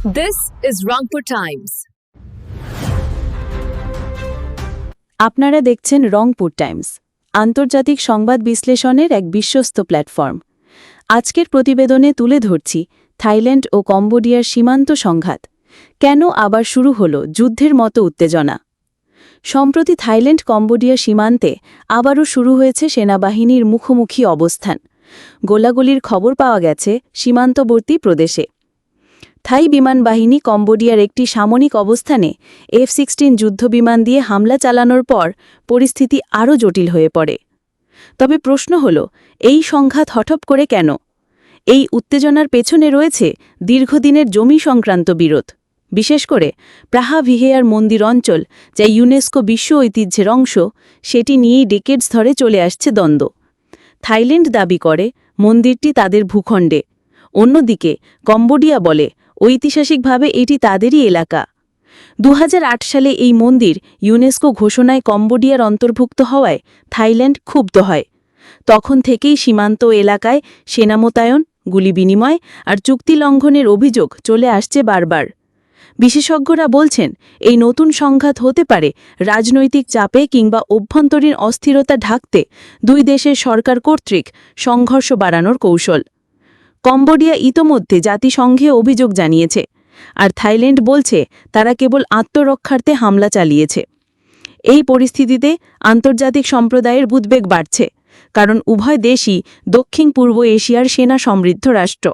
This is Rangpur Times. আপনারা দেখছেন Rangpur Times, আন্তর্জাতিক সংবাদ বিশ্লেষণের এক বিশ্বস্ত প্ল্যাটফর্ম। আজকের প্রতিবেদনে তুলে ধরছি থাইল্যান্ড ও কম্বোডিয়ার সীমান্ত সংঘাত। কেন আবার শুরু হল যুদ্ধের মতো উত্তেজনা? সম্প্রতি থাইল্যান্ড কম্বোডিয়া সীমান্তে আবারও শুরু হয়েছে সেনাবাহিনীর মুখোমুখি অবস্থান। গোলাগুলির খবর পাওয়া গেছে সীমান্তবর্তী প্রদেশে। থাই বিমান বাহিনী কম্বোডিয়ার একটি সামরিক অবস্থানে এফ সিক্সটিন যুদ্ধবিমান দিয়ে হামলা চালানোর পর পরিস্থিতি আরও জটিল হয়ে পড়ে। তবে প্রশ্ন হল, এই সংঘাত হঠপ করে কেন? এই উত্তেজনার পেছনে রয়েছে দীর্ঘদিনের জমি সংক্রান্ত বিরোধ। বিশেষ করে প্রাহা ভিহেয়ার মন্দির অঞ্চল, যা ইউনেস্কো বিশ্ব ঐতিহ্যের অংশ, সেটি নিয়েই ডেকেডস ধরে চলে আসছে দ্বন্দ্ব। থাইল্যান্ড দাবি করে, মন্দিরটি তাদের ভূখণ্ডে। অন্যদিকে, কম্বোডিয়া বলে ঐতিহাসিকভাবে এটি তাদেরই এলাকা। দু হাজার আট সালে এই মন্দির ইউনেস্কো ঘোষণায় কম্বোডিয়ার অন্তর্ভুক্ত হওয়ায় থাইল্যান্ড ক্ষুব্ধ হয়। তখন থেকেই সীমান্ত এলাকায় সেনা মোতায়েন গুলি বিনিময় আর চুক্তি লঙ্ঘনের অভিযোগ চলে আসছে বারবার। বিশেষজ্ঞরা বলছেন, এই নতুন সংঘাত হতে পারে রাজনৈতিক চাপে কিংবা অভ্যন্তরীণ অস্থিরতা ঢাকতে দুই দেশের সরকার কর্তৃক সংঘর্ষ বাড়ানোর কৌশল। কম্বোডিয়া ইতোমধ্যে জাতিসংঘে অভিযোগ জানিয়েছে। আর থাইল্যান্ড বলছে, তারা কেবল আত্মরক্ষার্থে হামলা চালিয়েছে। এই পরিস্থিতিতে আন্তর্জাতিক সম্প্রদায়ের উদ্বেগ বাড়ছে, কারণ উভয় দেশই দক্ষিণ পূর্ব এশিয়ার সেনা সমৃদ্ধ রাষ্ট্র।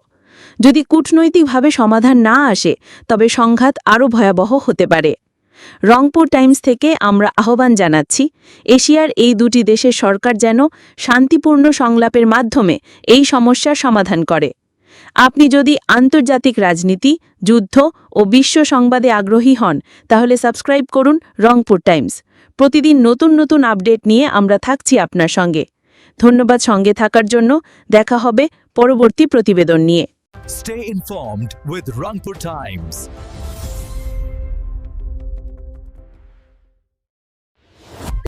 যদি কূটনৈতিকভাবে সমাধান না আসে, তবে সংঘাত আরও ভয়াবহ হতে পারে। রংপুর টাইমস থেকে আমরা আহ্বান জানাচ্ছি, এশিয়ার এই দুটি দেশের সরকার যেন শান্তিপূর্ণ সংলাপের মাধ্যমে এই সমস্যার সমাধান করে। আপনি যদি আন্তর্জাতিক রাজনীতি, যুদ্ধ ও বিশ্ব সংবাদে আগ্রহী হন, তাহলে সাবস্ক্রাইব করুন রংপুর টাইমস। প্রতিদিন নতুন নতুন আপডেট নিয়ে আমরা থাকছি আপনার সঙ্গে। ধন্যবাদ সঙ্গে থাকার জন্য, দেখা হবে পরবর্তী প্রতিবেদন নিয়ে। Stay informed with Rangpur Times.